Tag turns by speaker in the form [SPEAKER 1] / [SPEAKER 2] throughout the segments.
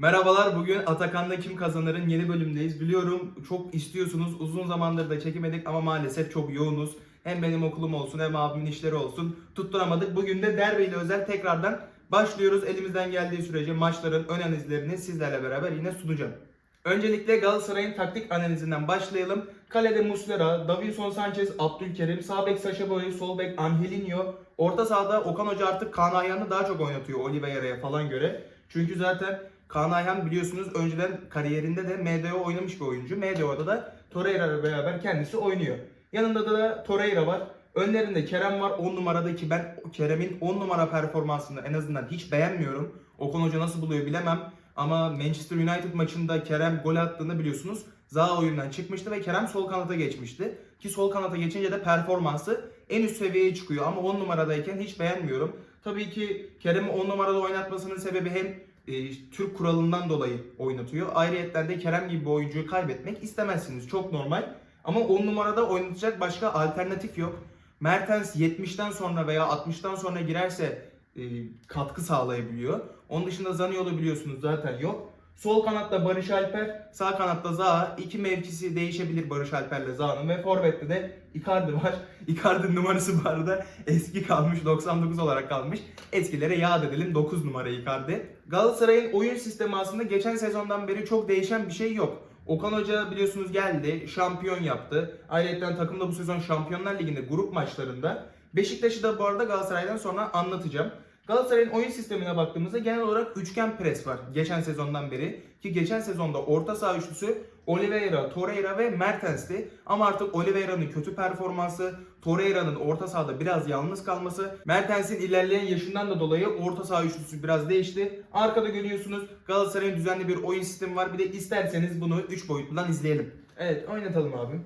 [SPEAKER 1] Merhabalar, bugün Atakan'da Kim Kazanır'ın yeni bölümdeyiz. Biliyorum çok istiyorsunuz, uzun zamandır da çekemedik ama maalesef çok yoğunuz. Hem benim okulum olsun hem abimin işleri olsun tutturamadık. Bugün de derbi ile özel tekrardan başlıyoruz. Elimizden geldiği sürece maçların ön analizlerini sizlerle beraber yine sunacağım. Öncelikle Galatasaray'ın taktik analizinden başlayalım. Kalede Muslera, Davinson Sanchez, Abdülkerim, sağ bek Sacha Boey, sol bek Angelinho. Orta sahada Okan Hoca artık Kaan Ayhan'ı daha çok oynatıyor Oliveira'ya falan göre. Çünkü zaten Kaan Ayhan biliyorsunuz önceden kariyerinde de MDO oynamış bir oyuncu. MDO'da da Torreira ile beraber kendisi oynuyor. Yanında da Torreira var. Önlerinde Kerem var 10 numaradaki ben Kerem'in 10 numara performansını en azından hiç beğenmiyorum. Okan Hoca nasıl buluyor bilemem. Ama Manchester United maçında Kerem gol attığında biliyorsunuz Zaha oyundan çıkmıştı ve Kerem sol kanata geçmişti. Ki sol kanata geçince de performansı en üst seviyeye çıkıyor ama 10 numaradayken hiç beğenmiyorum. Tabii ki Kerem'i 10 numarada oynatmasının sebebi hem e, Türk kuralından dolayı oynatıyor. Ayrıca de Kerem gibi bir oyuncuyu kaybetmek istemezsiniz. Çok normal. Ama 10 numarada oynatacak başka alternatif yok. Mertens 70'ten sonra veya 60'tan sonra girerse e, katkı sağlayabiliyor. Onun dışında Zaniolo biliyorsunuz zaten yok. Sol kanatta Barış Alper, sağ kanatta Zaha. İki mevkisi değişebilir Barış Alper'le Zaha'nın ve forvette de Icardi var. Icardi'nin numarası bu arada eski kalmış 99 olarak kalmış. Eskilere yad edelim 9 numara Icardi. Galatasaray'ın oyun sistemi aslında geçen sezondan beri çok değişen bir şey yok. Okan Hoca biliyorsunuz geldi, şampiyon yaptı. Ayrıca takımda bu sezon Şampiyonlar Ligi'nde grup maçlarında. Beşiktaş'ı da bu arada Galatasaray'dan sonra anlatacağım. Galatasaray'ın oyun sistemine baktığımızda genel olarak üçgen pres var geçen sezondan beri. Ki geçen sezonda orta saha üçlüsü Oliveira, Torreira ve Mertens'ti. Ama artık Oliveira'nın kötü performansı, Torreira'nın orta sahada biraz yalnız kalması, Mertens'in ilerleyen yaşından da dolayı orta saha üçlüsü biraz değişti. Arkada görüyorsunuz Galatasaray'ın düzenli bir oyun sistemi var. Bir de isterseniz bunu 3 boyutludan izleyelim. Evet oynatalım abi.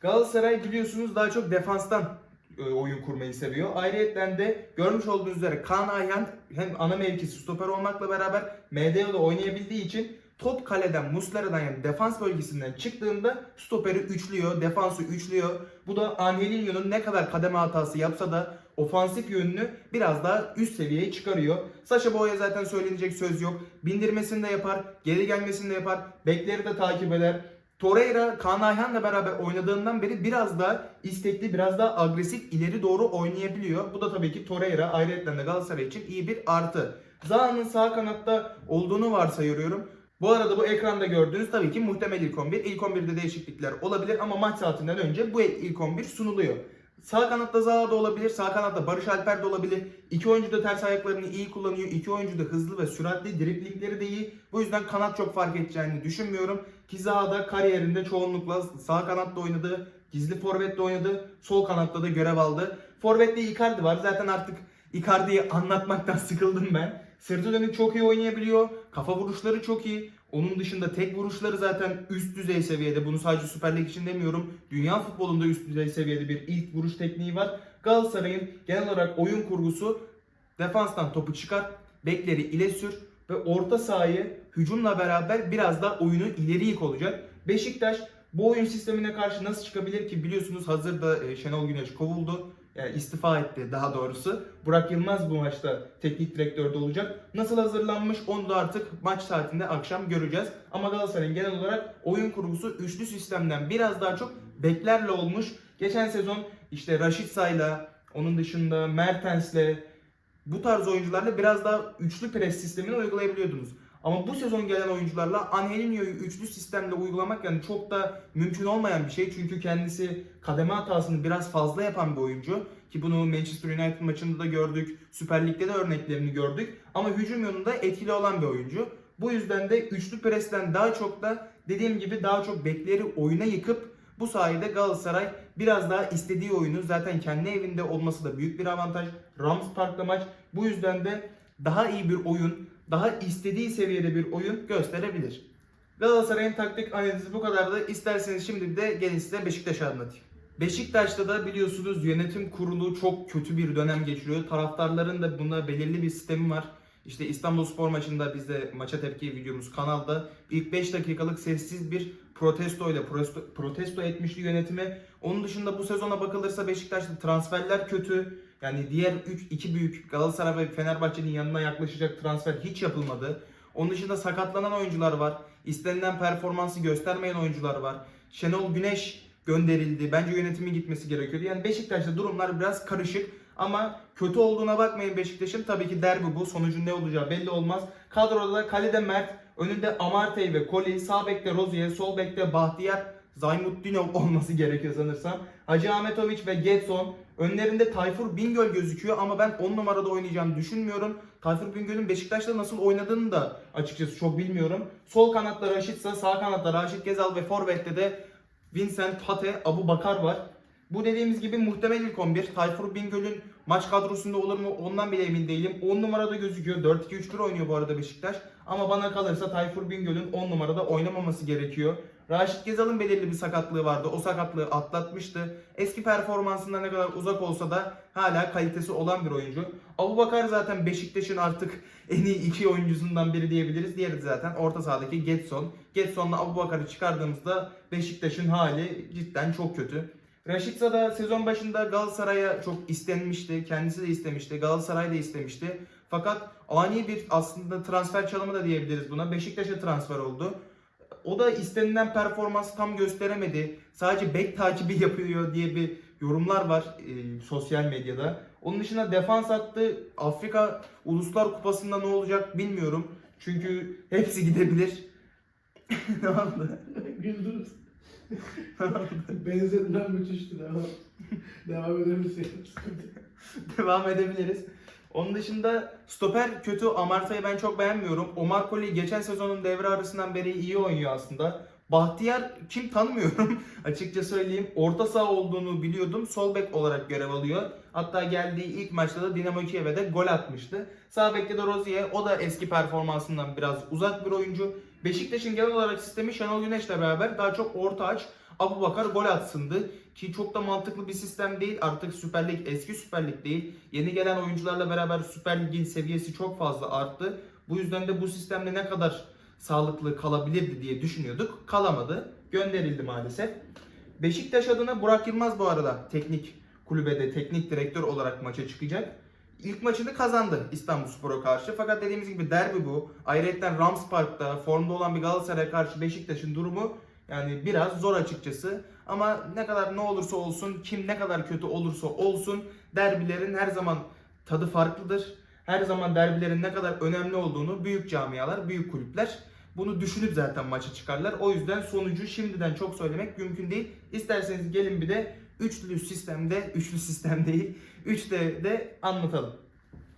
[SPEAKER 1] Galatasaray biliyorsunuz daha çok defanstan oyun kurmayı seviyor. Ayrıca de görmüş olduğunuz üzere Kaan Ayhan hem ana mevkisi stoper olmakla beraber MDO'da oynayabildiği için top kaleden Muslera'dan yani defans bölgesinden çıktığında stoperi üçlüyor, defansı üçlüyor. Bu da Angelinho'nun ne kadar kademe hatası yapsa da ofansif yönünü biraz daha üst seviyeye çıkarıyor. Sacha Boey'e zaten söylenecek söz yok. Bindirmesini de yapar, geri gelmesini de yapar, bekleri de takip eder. Torreira Kaan Ayhan'la beraber oynadığından beri biraz daha istekli, biraz daha agresif ileri doğru oynayabiliyor. Bu da tabii ki Torreira ayrıca de Galatasaray için iyi bir artı. Zaha'nın sağ kanatta olduğunu varsayıyorum. Bu arada bu ekranda gördüğünüz tabii ki muhtemel ilk 11. İlk 11'de değişiklikler olabilir ama maç saatinden önce bu ilk 11 sunuluyor. Sağ kanatta Zaha da olabilir, sağ kanatta Barış Alper de olabilir. İki oyuncu da ters ayaklarını iyi kullanıyor. İki oyuncu da hızlı ve süratli, driplingleri de iyi. Bu yüzden kanat çok fark edeceğini düşünmüyorum. Ki Zaha da kariyerinde çoğunlukla sağ kanatta oynadı, gizli forvette oynadı, sol kanatta da görev aldı. Forvette Icardi var. Zaten artık Icardi'yi anlatmaktan sıkıldım ben. Sırtı dönük çok iyi oynayabiliyor. Kafa vuruşları çok iyi. Onun dışında tek vuruşları zaten üst düzey seviyede. Bunu sadece Süper Lig için demiyorum. Dünya futbolunda üst düzey seviyede bir ilk vuruş tekniği var. Galatasaray'ın genel olarak oyun kurgusu defanstan topu çıkar, bekleri ile sür ve orta sahayı hücumla beraber biraz da oyunu ileri yık olacak. Beşiktaş bu oyun sistemine karşı nasıl çıkabilir ki biliyorsunuz hazırda e, Şenol Güneş kovuldu. Yani istifa etti daha doğrusu. Burak Yılmaz bu maçta teknik direktörde olacak. Nasıl hazırlanmış onu da artık maç saatinde akşam göreceğiz. Ama Galatasaray'ın genel olarak oyun kurgusu üçlü sistemden biraz daha çok beklerle olmuş. Geçen sezon işte Raşit Say'la, onun dışında Mertens'le bu tarz oyuncularla biraz daha üçlü pres sistemini uygulayabiliyordunuz. Ama bu sezon gelen oyuncularla Angelinho'yu üçlü sistemde uygulamak yani çok da mümkün olmayan bir şey. Çünkü kendisi kademe hatasını biraz fazla yapan bir oyuncu. Ki bunu Manchester United maçında da gördük. Süper Lig'de de örneklerini gördük. Ama hücum yönünde etkili olan bir oyuncu. Bu yüzden de üçlü presten daha çok da dediğim gibi daha çok bekleri oyuna yıkıp bu sayede Galatasaray biraz daha istediği oyunu zaten kendi evinde olması da büyük bir avantaj. Rams Park'ta maç. Bu yüzden de daha iyi bir oyun, daha istediği seviyede bir oyun gösterebilir. Galatasaray'ın taktik analizi bu kadardı. İsterseniz şimdi de gelin size Beşiktaş'ı anlatayım. Beşiktaş'ta da biliyorsunuz yönetim kurulu çok kötü bir dönem geçiriyor. Taraftarların da buna belirli bir sistemi var. İşte İstanbul Spor maçında biz de maça tepki videomuz kanalda ilk 5 dakikalık sessiz bir protesto ile protesto, protesto etmişti yönetimi. Onun dışında bu sezona bakılırsa Beşiktaş'ta transferler kötü. Yani diğer 3 iki büyük Galatasaray ve Fenerbahçe'nin yanına yaklaşacak transfer hiç yapılmadı. Onun dışında sakatlanan oyuncular var. İstenilen performansı göstermeyen oyuncular var. Şenol Güneş gönderildi. Bence yönetimin gitmesi gerekiyordu. Yani Beşiktaş'ta durumlar biraz karışık. Ama kötü olduğuna bakmayın Beşiktaş'ın. Tabii ki derbi bu. Sonucun ne olacağı belli olmaz. Kadroda da kalede Mert, önünde Amartey ve Koli, sağ bekte Rozier, sol bekte Bahtiyar, Zaymutdinov olması gerekiyor sanırsam. Hacı Ahmetoviç ve Getson. Önlerinde Tayfur Bingöl gözüküyor ama ben 10 numarada oynayacağını düşünmüyorum. Tayfur Bingöl'ün Beşiktaş'ta nasıl oynadığını da açıkçası çok bilmiyorum. Sol kanatta Raşitsa, sağ kanatta Raşit Gezal ve Forvet'te de Vincent Pate, Abu Bakar var. Bu dediğimiz gibi muhtemel ilk 11. Tayfur Bingöl'ün maç kadrosunda olur mu ondan bile emin değilim. 10 numarada gözüküyor. 4-2-3-1 oynuyor bu arada Beşiktaş. Ama bana kalırsa Tayfur Bingöl'ün 10 numarada oynamaması gerekiyor. Raşit Gezal'ın belirli bir sakatlığı vardı. O sakatlığı atlatmıştı. Eski performansından ne kadar uzak olsa da hala kalitesi olan bir oyuncu. Abu Bakar zaten Beşiktaş'ın artık en iyi iki oyuncusundan biri diyebiliriz. Diğeri zaten orta sahadaki Getson. Getson'la Abu Bakar'ı çıkardığımızda Beşiktaş'ın hali cidden çok kötü. Rashica da sezon başında Galatasaray'a çok istenmişti. Kendisi de istemişti. Galatasaray da istemişti. Fakat ani bir aslında transfer çalımı da diyebiliriz buna. Beşiktaş'a transfer oldu. O da istenilen performansı tam gösteremedi. Sadece bek takibi yapıyor diye bir yorumlar var e, sosyal medyada. Onun dışında defans attı. Afrika Uluslar Kupası'nda ne olacak bilmiyorum. Çünkü hepsi gidebilir. ne oldu?
[SPEAKER 2] Güldünüz. Benzerinden müthişti. Devam, devam edebilirsiniz.
[SPEAKER 1] Devam edebiliriz. Onun dışında stoper kötü. Amartay'ı ben çok beğenmiyorum. Omar Koli geçen sezonun devre arasından beri iyi oynuyor aslında. Bahtiyar kim tanımıyorum açıkça söyleyeyim. Orta saha olduğunu biliyordum. Sol bek olarak görev alıyor. Hatta geldiği ilk maçta da Dinamo Kiev'e de gol atmıştı. Sağ bekte de Rozier. O da eski performansından biraz uzak bir oyuncu. Beşiktaş'ın genel olarak sistemi Şenol Güneş'le beraber daha çok orta aç Abu Bakar gol atsındı. Ki çok da mantıklı bir sistem değil. Artık Süper Lig eski Süper Lig değil. Yeni gelen oyuncularla beraber Süper Lig'in seviyesi çok fazla arttı. Bu yüzden de bu sistemle ne kadar sağlıklı kalabilirdi diye düşünüyorduk. Kalamadı. Gönderildi maalesef. Beşiktaş adına Burak Yılmaz bu arada teknik kulübede teknik direktör olarak maça çıkacak. İlk maçını kazandı İstanbulspor'a karşı. Fakat dediğimiz gibi derbi bu. Ayrıca Rams Park'ta formda olan bir Galatasaray'a karşı Beşiktaş'ın durumu yani biraz zor açıkçası. Ama ne kadar ne olursa olsun, kim ne kadar kötü olursa olsun derbilerin her zaman tadı farklıdır. Her zaman derbilerin ne kadar önemli olduğunu büyük camialar, büyük kulüpler bunu düşünüp zaten maça çıkarlar. O yüzden sonucu şimdiden çok söylemek mümkün değil. İsterseniz gelin bir de üçlü sistemde, üçlü sistem değil, üçte de anlatalım.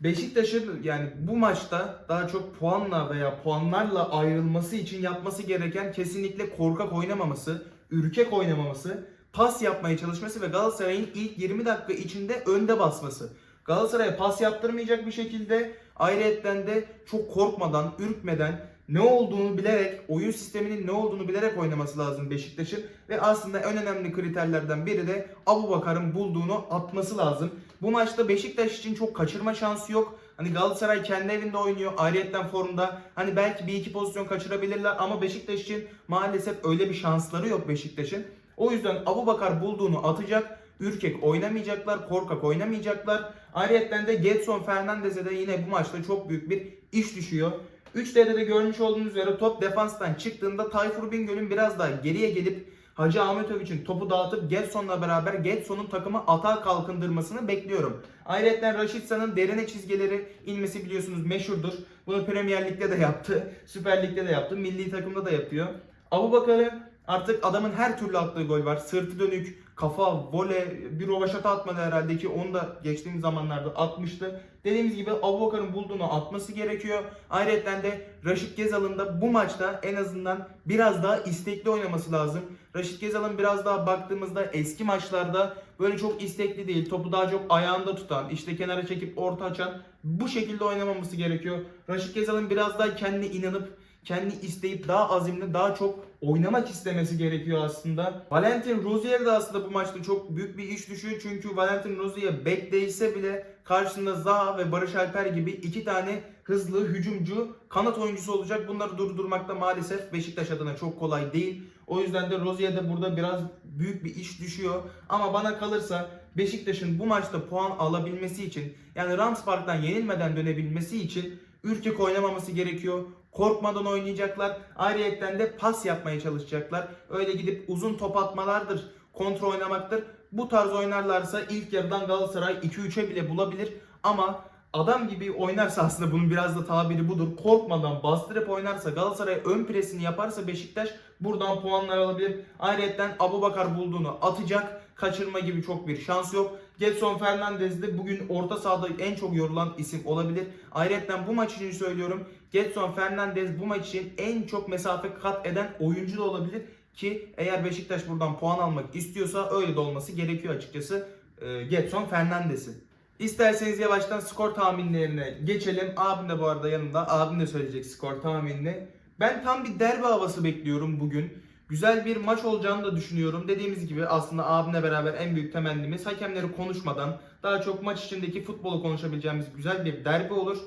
[SPEAKER 1] Beşiktaş'ın yani bu maçta daha çok puanla veya puanlarla ayrılması için yapması gereken kesinlikle korkak oynamaması, ürkek oynamaması, pas yapmaya çalışması ve Galatasaray'ın ilk 20 dakika içinde önde basması. Galatasaray'a pas yaptırmayacak bir şekilde ayrıyetten de çok korkmadan, ürkmeden ne olduğunu bilerek, oyun sisteminin ne olduğunu bilerek oynaması lazım Beşiktaş'ın. Ve aslında en önemli kriterlerden biri de Abu Bakar'ın bulduğunu atması lazım. Bu maçta Beşiktaş için çok kaçırma şansı yok. Hani Galatasaray kendi evinde oynuyor. Ayrıyetten formda. Hani belki bir iki pozisyon kaçırabilirler ama Beşiktaş için maalesef öyle bir şansları yok Beşiktaş'ın. O yüzden Abu Bakar bulduğunu atacak. Ürkek oynamayacaklar, korkak oynamayacaklar. Ayrıca de Getson Fernandez'e de yine bu maçta çok büyük bir iş düşüyor. 3 de görmüş olduğunuz üzere top defanstan çıktığında Tayfur Bingöl'ün biraz daha geriye gelip Hacı Ahmetoviç'in topu dağıtıp Getson'la beraber Getson'un takımı atağa kalkındırmasını bekliyorum. Ayrıca Raşitsa'nın derine çizgileri inmesi biliyorsunuz meşhurdur. Bunu Premier Lig'de de yaptı. Süper Lig'de de yaptı. Milli takımda da yapıyor. Abu Bakar'ı artık adamın her türlü attığı gol var. Sırtı dönük, kafa, vole, bir rovaşata atmadı herhalde ki onu da geçtiğimiz zamanlarda atmıştı. Dediğimiz gibi Abu Bakar'ın bulduğunu atması gerekiyor. Ayrıca de Raşit Gezal'ın da bu maçta en azından biraz daha istekli oynaması lazım. Raşit Gezal'ın biraz daha baktığımızda eski maçlarda böyle çok istekli değil. Topu daha çok ayağında tutan, işte kenara çekip orta açan bu şekilde oynamaması gerekiyor. Raşit Gezal'ın biraz daha kendine inanıp kendi isteyip daha azimli, daha çok oynamak istemesi gerekiyor aslında. Valentin Rozier de aslında bu maçta çok büyük bir iş düşüyor. Çünkü Valentin Rozier bek değilse bile karşısında Zaha ve Barış Alper gibi iki tane hızlı hücumcu kanat oyuncusu olacak. Bunları durdurmakta maalesef Beşiktaş adına çok kolay değil. O yüzden de Rozier'de burada biraz büyük bir iş düşüyor. Ama bana kalırsa Beşiktaş'ın bu maçta puan alabilmesi için yani Rams Park'tan yenilmeden dönebilmesi için ürkek oynamaması gerekiyor. Korkmadan oynayacaklar. Ayrıyetten de pas yapmaya çalışacaklar. Öyle gidip uzun top atmalardır, kontra oynamaktır. Bu tarz oynarlarsa ilk yarıdan Galatasaray 2-3'e bile bulabilir. Ama adam gibi oynarsa aslında bunun biraz da tabiri budur. Korkmadan bastırıp oynarsa Galatasaray ön presini yaparsa Beşiktaş buradan puanlar alabilir. Ayrıyetten Abubakar bulduğunu atacak. Kaçırma gibi çok bir şans yok. Getson Fernandez de bugün orta sahada en çok yorulan isim olabilir. Ayrıca bu maç için söylüyorum. Getson Fernandez bu maç için en çok mesafe kat eden oyuncu da olabilir. Ki eğer Beşiktaş buradan puan almak istiyorsa öyle de olması gerekiyor açıkçası e, Getson Fernandez'i. İsterseniz yavaştan skor tahminlerine geçelim. Abim de bu arada yanımda. Abim de söyleyecek skor tahminini. Ben tam bir derbi havası bekliyorum bugün. Güzel bir maç olacağını da düşünüyorum. Dediğimiz gibi aslında abimle beraber en büyük temennimiz hakemleri konuşmadan daha çok maç içindeki futbolu konuşabileceğimiz güzel bir derbi olur.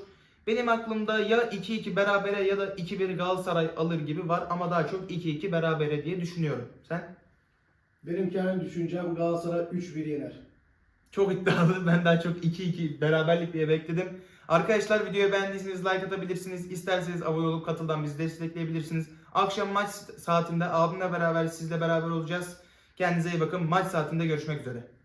[SPEAKER 1] Benim aklımda ya 2-2 berabere ya da 2-1 Galatasaray alır gibi var ama daha çok 2-2 berabere diye düşünüyorum. Sen?
[SPEAKER 2] Benim kendi düşüncem Galatasaray 3-1 yener.
[SPEAKER 1] Çok iddialı. Ben daha çok 2-2 beraberlik diye bekledim. Arkadaşlar videoyu beğendiyseniz like atabilirsiniz. İsterseniz abone olup katıldan bizi destekleyebilirsiniz. Akşam maç saatinde abimle beraber sizle beraber olacağız. Kendinize iyi bakın. Maç saatinde görüşmek üzere.